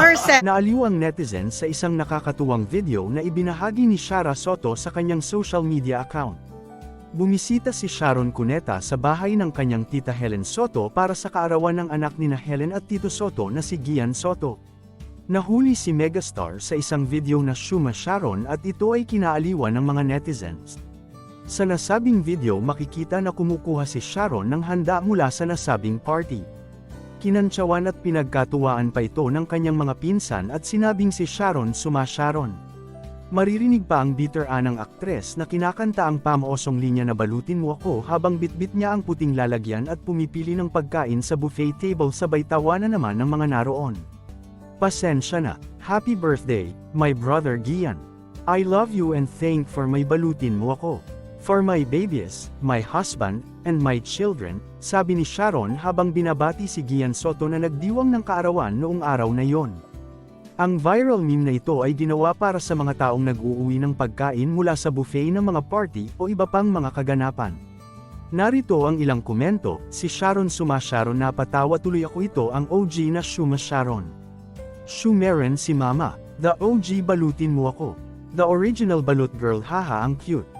herself. Naaliw ang netizen sa isang nakakatuwang video na ibinahagi ni Shara Soto sa kanyang social media account. Bumisita si Sharon Cuneta sa bahay ng kanyang tita Helen Soto para sa kaarawan ng anak ni na Helen at Tito Soto na si Gian Soto. Nahuli si Megastar sa isang video na Shuma Sharon at ito ay kinaaliwan ng mga netizens. Sa nasabing video makikita na kumukuha si Sharon ng handa mula sa nasabing party. Kinantsawan at pinagkatuwaan pa ito ng kanyang mga pinsan at sinabing si Sharon suma Sharon. Maririnig pa ang bitter anang aktres na kinakanta ang pamaosong linya na balutin mo ako habang bitbit niya ang puting lalagyan at pumipili ng pagkain sa buffet table sabay tawanan naman ng mga naroon. Pasensya na, happy birthday, my brother Gian. I love you and thank for may balutin mo ako. For my babies, my husband, and my children, sabi ni Sharon habang binabati si Gian Soto na nagdiwang ng kaarawan noong araw na yon. Ang viral meme na ito ay ginawa para sa mga taong nag-uuwi ng pagkain mula sa buffet ng mga party o iba pang mga kaganapan. Narito ang ilang komento, si Sharon Suma Sharon napatawa tuloy ako ito ang OG na Shuma Sharon. Shumeren si Mama, the OG balutin mo ako. The original balut girl haha ang cute.